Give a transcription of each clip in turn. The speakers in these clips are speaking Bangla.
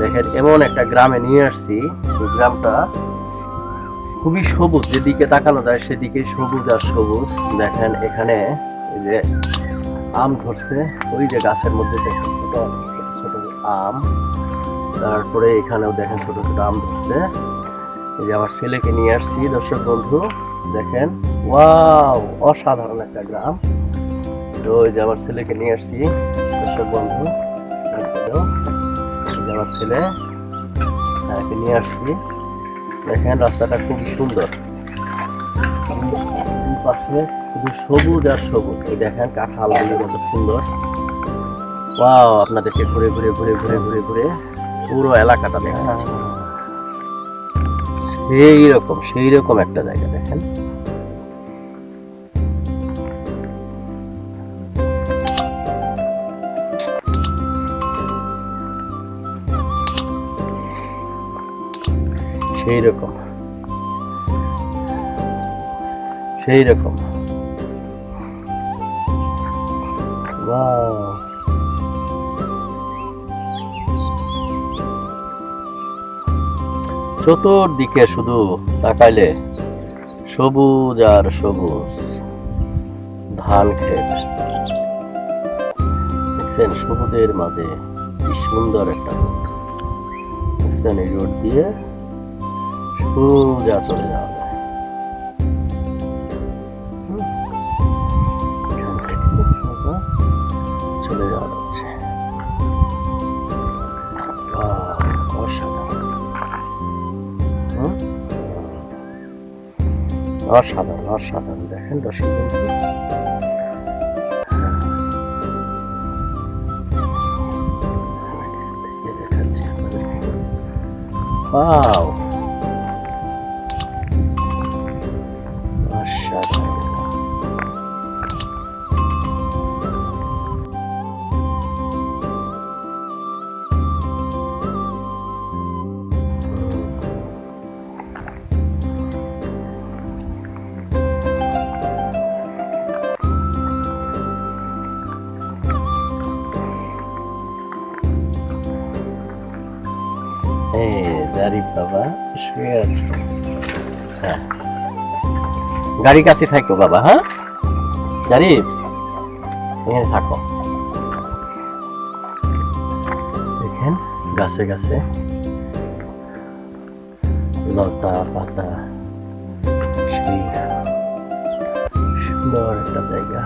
দেখেন, এমন একটা গ্রামে নিয়ে আসছি। গ্রামটা খুবই সবুজ, যেদিকে তাকানো যায় সেদিকে সবুজ আর সবুজ। দেখেন এখানে এই যে আম ধরছে, ওই যে গাছের মধ্যে দেখেন ছোট ছোট আম। তারপরে এখানেও দেখেন ছোট ছোট আম ধরছে। এই যে আমার ছেলেকে নিয়ে আসছি, দর্শক বন্ধু, দেখেন, ওয়াও, অসাধারণ একটা গ্রাম। তো ওই যে আমার ছেলেকে নিয়ে আসছি, দর্শক বন্ধু যে আমার ছেলে তাকে নিয়ে আসছি। দেখেন রাস্তাটা খুব সুন্দর। পাশে শুধু সবুজ আর সবুজ। এই দেখেন কাঁঠাল আলুর মতো সুন্দর। ওয়াও আপনাদেরকে ঘুরে ঘুরে ঘুরে ঘুরে ঘুরে ঘুরে পুরো এলাকাটা দেখাচ্ছি। সেই রকম সেই রকম একটা জায়গা দেখেন। সেই রকম। সেই রকম. চতুর্দিকে শুধু তাকাইলে সবুজ আর সবুজ ধান ক্ষেত। দেখছেন, সবুজের মাঝে কি সুন্দর একটা দেখছেন এই রোড দিয়ে সোজা চলে যাওয়া যায় অসাধারণ। অসাধারণ দেখেন দর্শক! এই বাবা, শুয়ে আছে। হ্যাঁ। গাড়ি কাছে থাকো বাবা হ্যাঁ? জারিফ এখানে থাকো। দেখেন, গাছে গাছে লতা পাতা, সুন্দর একটা জায়গা।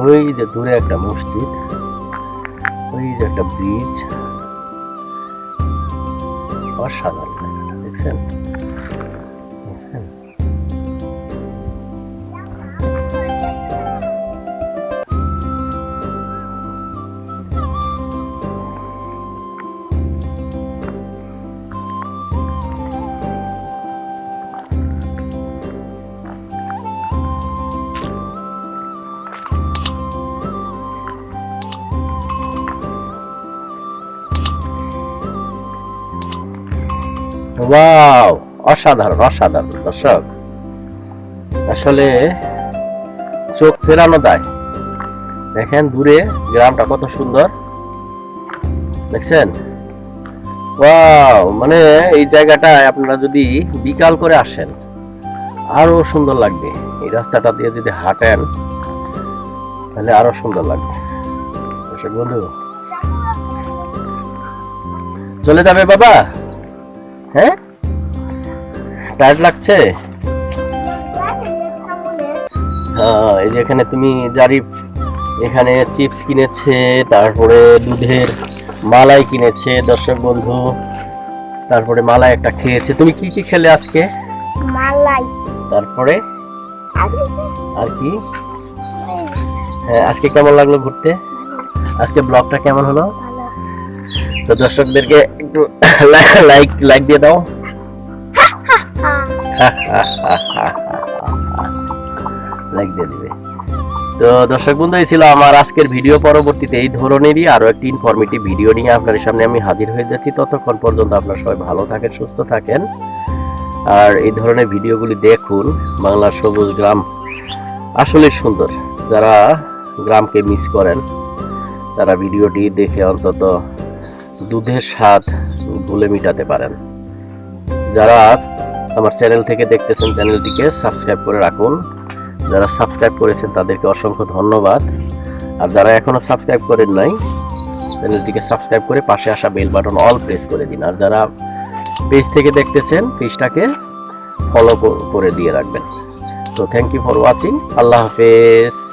ওই যে দূরে একটা মসজিদ ওই যে একটা ব্রিজ অসাধারণ। দেখছেন? ওয়াও অসাধারণ অসাধারণ, দর্শক। আসলে চোখ ফেরানো দেয়। দেখেন দূরে গ্রামটা কত সুন্দর। দেখছেন? মানে এই জায়গাটায় আপনারা যদি বিকাল করে আসেন, আরও সুন্দর লাগবে। এই রাস্তাটা দিয়ে যদি হাঁটেন, তাহলে আরও সুন্দর লাগবে। বন্ধু, চলে যাবে বাবা। হ্যাঁ? টায়ার্ড লাগছে? হ্যাঁ এই যে এখানে তুমি জারিফ এখানে চিপস কিনেছে তারপরে দুধের মালাই কিনেছে দর্শক বন্ধু তারপরে মালাই একটা খেয়েছে। তুমি কি কি খেলে আজকে? মালাই। তারপরে? আর কি? হ্যাঁ আজকে কেমন লাগল ঘুরতে? আজকে ব্লগটা কেমন হলো? তো দর্শকদেরকে একটু লাইক লাইক দিয়ে দাও লাইক দিয়ে দিবে তো দর্শক বন্ধু ছিল আমার আজকের ভিডিও পরবর্তীতে এই ধরনেরই আরও একটি ইনফরমেটিভ ভিডিও নিয়ে আপনাদের সামনে আমি হাজির হয়ে যাচ্ছি। ততক্ষণ পর্যন্ত আপনারা সবাই ভালো থাকেন, সুস্থ থাকেন। আর এই ধরনের ভিডিওগুলি দেখুন। বাংলার সবুজ গ্রাম আসলে সুন্দর। যারা গ্রামকে মিস করেন, তারা ভিডিওটি দেখে অন্তত দুধের স্বাদ ভুলে মিটাতে পারেন। যারা আমার চ্যানেল থেকে দেখতেছেন, চ্যানেলটিকে সাবস্ক্রাইব করে রাখুন। যারা সাবস্ক্রাইব করেছেন, তাদেরকে অসংখ্য ধন্যবাদ। আর যারা এখনও সাবস্ক্রাইব করেন নাই, চ্যানেলটিকে সাবস্ক্রাইব করে পাশে আসা বেল বাটন অল প্রেস করে দিন। আর যারা পেজ থেকে দেখতেছেন, পেজটাকে ফলো করে দিয়ে রাখবেন। তো থ্যাংক ইউ ফর ওয়াচিং আল্লাহ হাফেজ।